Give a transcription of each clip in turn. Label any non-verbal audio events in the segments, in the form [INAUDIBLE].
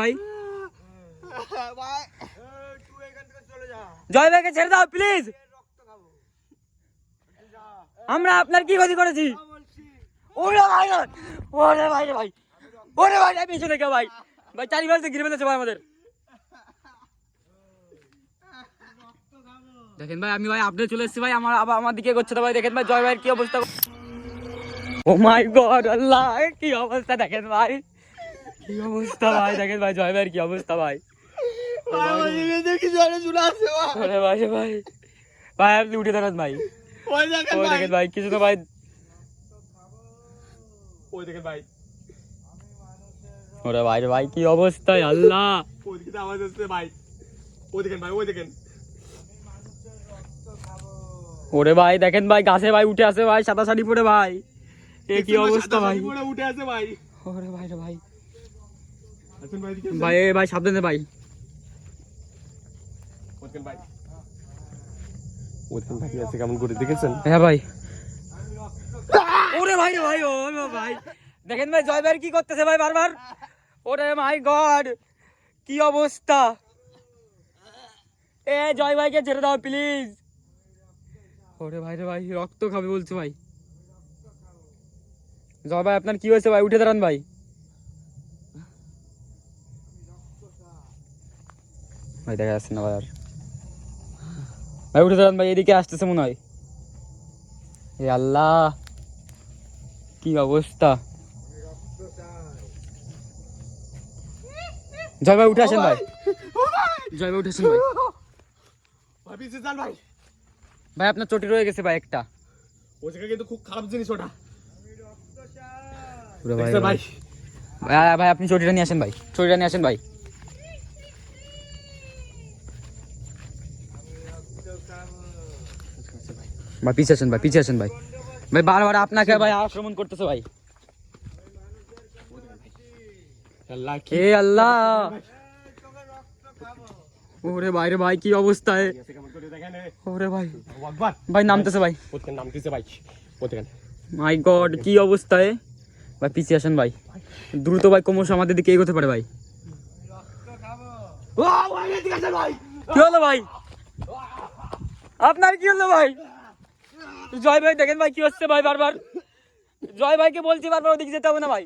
ভাই। জয় ভাইকে ছেড়ে দাও প্লিজ আমরা আপনার কি ক্ষতি করেছি? ওরে ভাই ওরে ভাই রে ভাই। ওরে ভাই রে পিছনে কে ভাই। ভাই চারিবার তো ঘিরে ফেলেছে ভাই আমাদের। দেখেন ভাই আমি ভাই আপনি চলে এসেছি ভাই। আমার আবার আমার দিকে করছে তো ভাই। দেখেন ভাই জয় ভাইয়ের কি অবস্থা? ও মাই গড আল্লাহ কি অবস্থা দেখেন ভাই। কি অবস্থা ভাই? দেখেন ভাই জয় ভাইয়ের কি অবস্থা ভাই? ভাই ভাই। ভাই আপনি উঠে দাঁড়ান ভাই। ওই দেখেন ভাই। কিছু তো ভাই। ওই দেখেন ভাই। ওরে ভাই ভাই কি অবস্থা আল্লাহ। ওইদিকে তো আওয়াজ আসছে ভাই। ওই দেখেন ভাই ওই দেখেন। ওরে ভাই দেখেন ভাই গাছে ভাই উঠে আসে ভাই সাদা শাড়ি পরে ভাই। এ কি অবস্থা ভাই? উঠে আছে ভাই। ওরে ভাই রে ভাই। ভাই এ ভাই সাবধানে ভাই। ওই দেখেন ভাই। ওই দেখেন আছে কেমন করে দেখেছেন? হ্যাঁ ভাই। ওরে ভাই রে ভাই ও ভাই। দেখেন ভাই জয় ভাই কি করতেছে ভাই বারবার? ওরে মাই গড কি অবস্থা? এ জয় ভাইকে ছেড়ে দাও প্লিজ। ওরে ভাই রে ভাই রক্ত খাবে বলছে ভাই। জয় ভাই আপনার কি হয়েছে ভাই? উঠে দাঁড়ান ভাই। ভাই দেখা যাচ্ছে না ভাই আর। ভাই উঠে দাঁড়ান ভাই এদিকে আসতেছে মনে হয়। এ আল্লাহ কি অবস্থা? জয় ভাই উঠে আসেন ভাই। জয় ভাই উঠে আসেন ভাই। ভাই ভাই আপনার চটি রয়ে গেছে ভাই একটা। জায়গা কিন্তু খুব খারাপ জিনিস ওটা। ভাই। ভাই ভাই আপনি চটিটা নিয়ে আসেন ভাই। চটিটা নিয়ে আসেন ভাই। ভাই পিছিয়ে আসেন ভাই পিছিয়ে আসেন ভাই। ভাই বারবার আপনাকে ভাই আক্রমণ করতেছে ভাই। এ আল্লাহ। ওরে ভাই রে ভাই কি এ। ওরে ভাই। ভাই নামতেছে ভাই। নামতেছে ভাই। মাই গড কি অবস্থায় ভাই পিছিয়ে আসেন ভাই। দ্রুত ভাই ক্রমশ আমাদের দিকে এগোতে পারে ভাই। ও ভাই এদিকে আসেন ভাই। কি হলো ভাই? আপনার কি হলো ভাই? জয় ভাই, দেখেন ভাই কি হচ্ছে ভাই বারবার। জয় ভাইকে বলছি বারবার ওদিকে যেতে হবে না ভাই।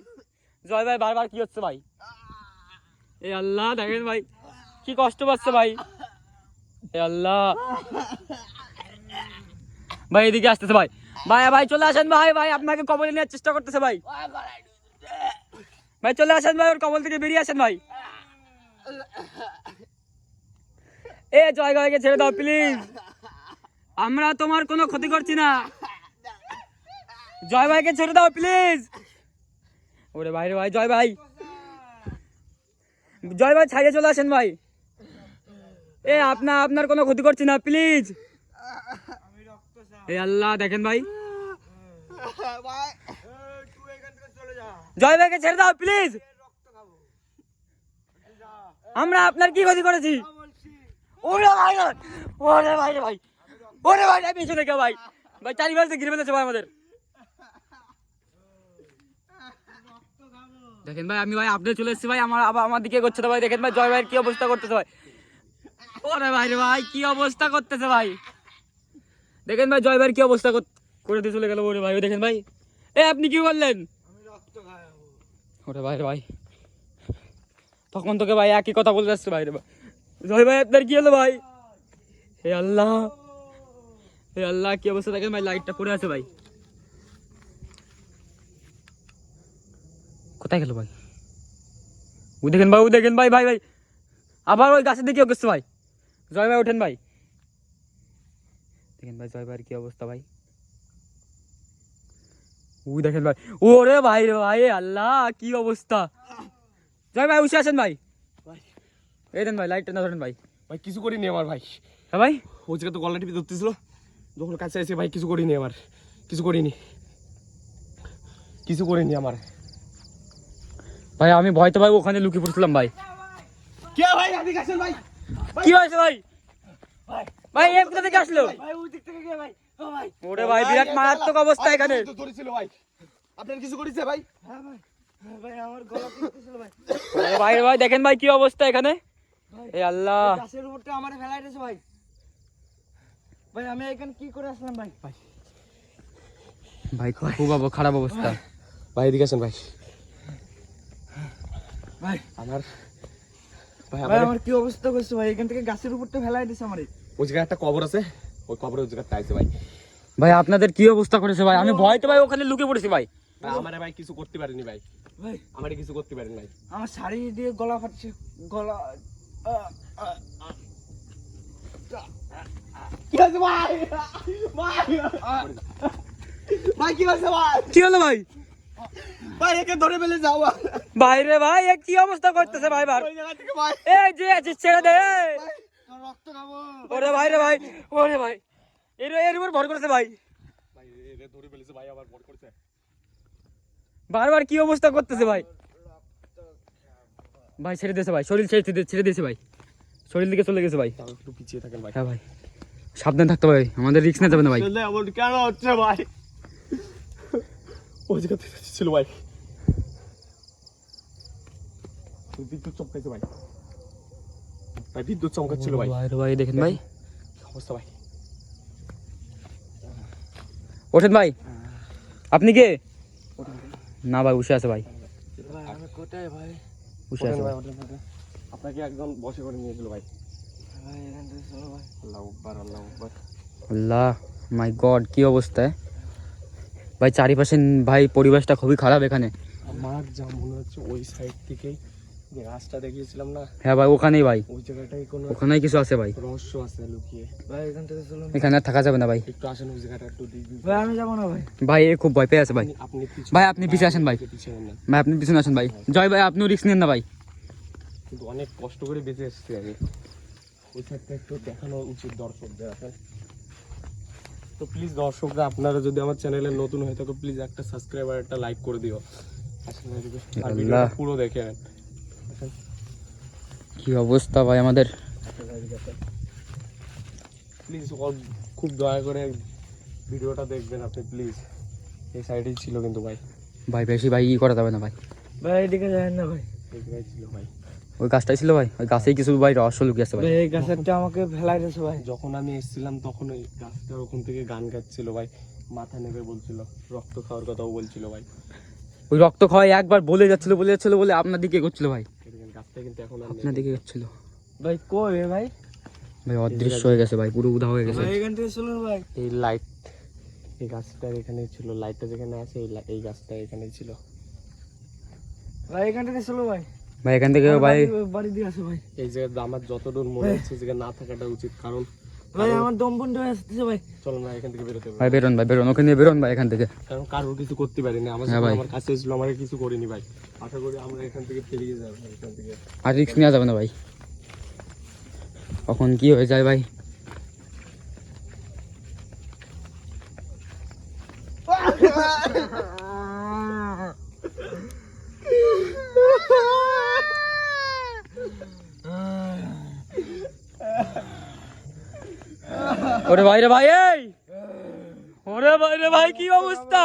জয় ভাই, বারবার কি হচ্ছে ভাই? এ আল্লাহ, দেখেন ভাই, কি কষ্ট পাচ্ছে ভাই। এ আল্লাহ। ভাই, এদিকে আসতেছে ভাই। ভাই ভাই, চলে আসেন ভাই ভাই, আপনাকে কবলে নেওয়ার চেষ্টা করতেছে ভাই। ভাই, চলে আসেন ভাই, ওর কবল থেকে বেরিয়ে আসেন ভাই। এ, জয় ভাইকে ছেড়ে দাও প্লিজ আমরা তোমার কোনো ক্ষতি করছি না। জয় ভাইকে ছেড়ে দাও প্লিজ ওরে ভাই রে ভাই, জয় ভাই। জয় ভাই, ছাড়িয়ে চলে আসেন ভাই। এ, আপনা, আপনার কোনো ক্ষতি করছি না প্লিজ এ আল্লাহ, দেখেন ভাই। জয় ভাইকে ছেড়ে দাও প্লিজ আমরা আপনার কি ক্ষতি করেছি? ওরে ভাই ওরে ভাই রে ভাই। ওরে ভাই রে পিছনে কে ভাই? ভাই চারিবার ঘিরে ফেলেছে ভাই আমাদের। দেখেন ভাই, আমি ভাই আপনি চলে এসেছি ভাই, আমার আবার আমার দিকে করছে তো ভাই, দেখেন ভাই, জয় ভাইয়ের কি অবস্থা করতেছে ভাই? ওরে ভাই রে ভাই, কি অবস্থা করতেছে ভাই? দেখেন ভাই, জয় ভাইয়ের কি অবস্থা করে দিয়ে চলে গেল ওরে ভাই, দেখেন ভাই। এ, আপনি কি বললেন? ওরে ভাই ভাই। তখন তোকে ভাই একই কথা বলে যাচ্ছে ভাই রে ভাই। জয় ভাই, আপনার কি হলো ভাই? হে আল্লাহ। আল্লাহ কি অবস্থা দেখেন ভাই লাইটটা পড়ে আছে ভাই কোথায় গেল ভাই ও দেখেন ভাই ও দেখেন ভাই ভাই ভাই আবার ওই গাছের দিকে গেছে ভাই জয় ভাই ওঠেন ভাই দেখেন ভাই জয় ভাইয়ের কি অবস্থা ভাই ওই দেখেন ভাই ওরে ভাই রে ভাই এ আল্লাহ কি অবস্থা জয় ভাই উঠে আসেন ভাই ভাই এই দেন ভাই লাইটটা না ধরেন ভাই ভাই কিছু করিনি আমার ভাই হ্যাঁ ভাই ওই জায়গা তো গলা টিপে ধরতেছিল যখন কাছে এসে ভাই কিছু করিনি আমার। কিছু করিনি। কিছু করিনি আমার। ভাই আমি ভয়তো ভাই ওখানে লুকিয়ে পড়ছিলাম ভাই। কে ভাই? ভাই? কি হয়েছে ভাই? ভাই এ কোথা থেকে আসলো? ভাই ওই দিক থেকে কে ভাই। ও ভাই। ওরে ভাই বিরাট মারাত্মক অবস্থা এখানে। তো ধরেছিল ভাই। আপনার কিছু করেছে ভাই? হ্যাঁ ভাই। ভাই আমার গলা টিপতেছিল ভাই। ভাই ভাই দেখেন ভাই কি অবস্থা এখানে? এ আল্লাহ। গাছের উপরটা আমার ভাই। ভাই আমি এখানে কি করে আসলাম ভাই? ভাই। খুব অব- খারাপ অবস্থা। ভাই। এদিকে আসেন ভাই। ভাই। আমার ভাই ভাই আমার আমার কি অবস্থা করছে ভাই? এখান থেকে গাছের উপরটা ফেলাই দিয়েছে আমার। ওই জায়গায় একটা কবর আছে। ওই কবরের ওই জায়গায় আইছে ভাই। ভাই আপনাদের কি অবস্থা করেছে ভাই? আমি ভয়তে ভাই ওখানে লুকে পড়েছি ভাই। ভাই আমারে ভাই কিছু করতে পারেনি ভাই। ভাই। আমারে কিছু করতে পারেনি ভাই। আমার শাড়ি দিয়ে গলা ফাটছে। গলা। কি আছে ভাই? ভাই। ভাই কি আছে ভাই? কি হলো ভাই? ভাই একে ধরে ফেলে যাও। ভাই। ভাই রে ভাই এ কি অবস্থা করতেছে ভাই বার ওই ভাই। এই যে আছে ছেড়ে দে। এই। তোর রক্ত খাব। ওরে ভাই রে ভাই ওরে ভাই। এর এর উপর ভর করেছে ভাই। ভাই এরে ধরে ফেলেছে ভাই আবার করছে। বারবার কি অবস্থা করতেছে ভাই? ভাই ছেড়ে দিয়েছে ভাই শরীর ছেড়ে দিয়েছে ছেড়ে দিয়েছে ভাই। শরীর দিকে চলে গেছে ভাই। একটু পিছিয়ে থাকেন ভাই। হ্যাঁ ভাই। সাবধান থাকতে হবে ভাই আমাদের রিস্ক নিতে হবে না ভাই। কেন হচ্ছে ভাই? জায়গা ছিল ভাই। বিদ্যুৎ চমকাইছে ভাই। ভাই বিদ্যুৎ চমকাচ্ছিল ভাই। ভাই দেখেন ভাই। অবস্থা ভাই? ওঠেন ভাই। আপনি কে? না ভাই বসে আছে ভাই। কোথায় আছে। আপনাকে একদম বসে করে নিয়েছিল ভাই। ভাই এখান থেকে চলো ভাই। আল্লাহ মাই গড কি অবস্থা ভাই চারিপাশে ভাই পরিবেশটা খুবই খারাপ এখানে। আমার যা মনে হচ্ছে ওই সাইড থেকেই যে গাছটা দেখিয়েছিলাম না? হ্যাঁ ভাই ওখানেই ভাই। ওই জায়গাটাই কোনো ওখানেই কিছু আছে ভাই। রহস্য আছে লুকিয়ে। ভাই এখান থেকে চলো এখানে আর থাকা যাবে না ভাই। একটু আসেন ওই জায়গাটা একটু দেখবি ভাই আমি যাব না ভাই। ভাই এ খুব ভয় পেয়ে আছে ভাই। আপনি- পিছনে- ভাই, আপনি পিছে আসেন ভাই। ভাই আপনি পিছনে আসেন ভাই। জয় ভাই আপনিও রিস্ক নেন না ভাই। কিন্তু অনেক কষ্ট করে বেঁচে এসেছি আমি। ওই সাইডটা একটু দেখানো উচিত দর্শকদের তো প্লিজ দর্শকরা আপনারা যদি আমার চ্যানেলে নতুন হয়ে থাকো প্লিজ একটা সাবস্ক্রাইবার একটা লাইক করে দিও। আর ভিডিওটা পুরো দেখে নেন। কি অবস্থা ভাই আমাদের? প্লিজ খুব দয়া করে ভিডিওটা দেখবেন আপনি প্লিজ এই সাইডেই ছিল কিন্তু ভাই। ভাই বেশি ভাই ই করা যাবে না ভাই। ভাই এদিকে যায় না ভাই। জায়গায় ছিল ভাই। ওই গাছটাই ছিল ভাই ওই গাছেই কিছু ভাই রহস্য লুকিয়ে আছে ভাই। ভাই এই গাছেরটা আমাকে ফেলাই দিয়েছে ভাই। যখন আমি এসেছিলাম তখন ওই গাছটা ওখান থেকে গান গাচ্ছিল ভাই মাথা নেবে বলছিল রক্ত খাওয়ার কথাও বলছিল ভাই। ওই রক্ত খাওয়াই একবার বলে যাচ্ছিল বলে যাচ্ছিল বলে আপনার দিকে এগোচ্ছিল ভাই। গাছটা কিন্তু এখন আপনার দিকে এগোচ্ছিল। ভাই কই রে ভাই? ভাই অদৃশ্য হয়ে গেছে ভাই পুরো উধা হয়ে গেছে। ভাই এখান থেকে চলুন ভাই। এই লাইট এই গাছটার এখানে ছিল লাইটটা যেখানে আছে এই এই গাছটা এখানেই ছিল। ভাই এখান থেকে চলো ভাই। ভাই এখান থেকে ভাই। বাড়ি- দিয়ে আছে ভাই। এই জায়গায় আমার যতদূর মনে হচ্ছে যে না থাকাটা উচিত কারণ ভাই আমার দম বন্ধ হয়ে আসতেছে ভাই। চলো না এখান থেকে বেরোতে ভাই বেরোন ভাই বেরোন ওখানে বেরোন ভাই এখান থেকে। কারণ কারোর কিছু করতে পারিনি আমার হ্যাঁ। আমার কাছে এসেছিল আমাকে কিছু করিনি ভাই। আশা করি আমরা এখান থেকে পেরিয়ে যাব এখান থেকে। আর রিস্ক নেওয়া যাবে না ভাই। কখন কি হয়ে যায় ভাই? [LAUGHS] ওরে ভাই রে ভাই এই! ওরে ভাই রে ভাই কি অবস্থা?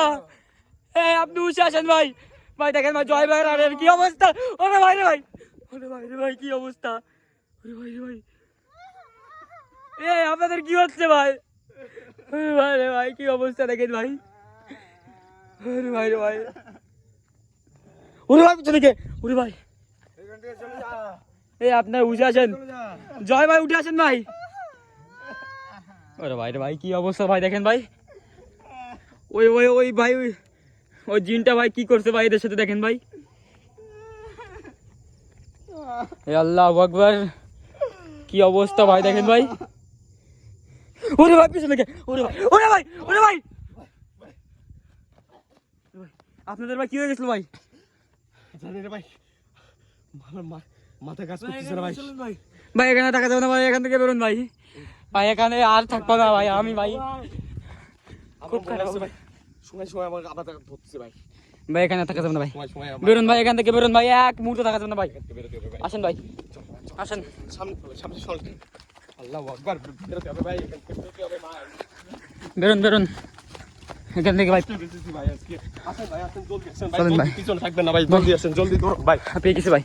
এই আপনি উঠে আসেন ভাই। ভাই দেখেন ভাই জয় ভাই আর কি অবস্থা? ওরে ভাই রে ভাই ওরে ভাই রে ভাই কি অবস্থা? ওরে ভাই রে ভাই। এই আপনাদের কি হচ্ছে ভাই? ওরে ভাই রে ভাই কি অবস্থা দেখেন ভাই? ওরে ভাই রে ভাই। ওরে ভাই পিছনে কে ওরে ভাই। এখান থেকে চলে যা। এই আপনার উঠে আসেন। চলে যা জয় ভাই উঠে আসেন ভাই। ওরে ভাই রে ভাই কি অবস্থা ভাই দেখেন ভাই? ওই ওই ওই ভাই ওই ওই জিনটা ভাই কি করছে ভাই এদের সাথে দেখেন ভাই? আল্লাহ আকবার। কি অবস্থা ভাই দেখেন ভাই? ওরে ভাই পিছনে ওরে ভাই ওরে ভাই ওরে ভাই! আপনাদের ভাই কি হয়ে গেছিল ভাই? জানি রে ভাই মাথা কাজ করতেছে না ভাই। ভাই এখানে থাকা যাবে না ভাই এখান থেকে বেরোন ভাই। ভাই এখানে আর থাকব না ভাই আমি ভাই। খুব খারাপ ভাই সময় সময় আমার আবার ধরছে ভাই। ভাই এখানে থাকা যাবে না ভাই। সময় সময় আমার ভাই এখান থেকে বেরোন ভাই এক মুহূর্ত থাকা যাবে না ভাই। আসেন ভাই। আসেন। সামনে সামনে আল্লাহ আকবার বেরোতে হবে ভাই এখান থেকে বেরোতে হবে ভাই। বেরোন বেরোন। এখান থেকে ভাই। ভাই ভাই চলেন। পিছনে থাকবেন না ভাই জলদি আসেন জলদি ভাই। পেয়ে গেছে ভাই।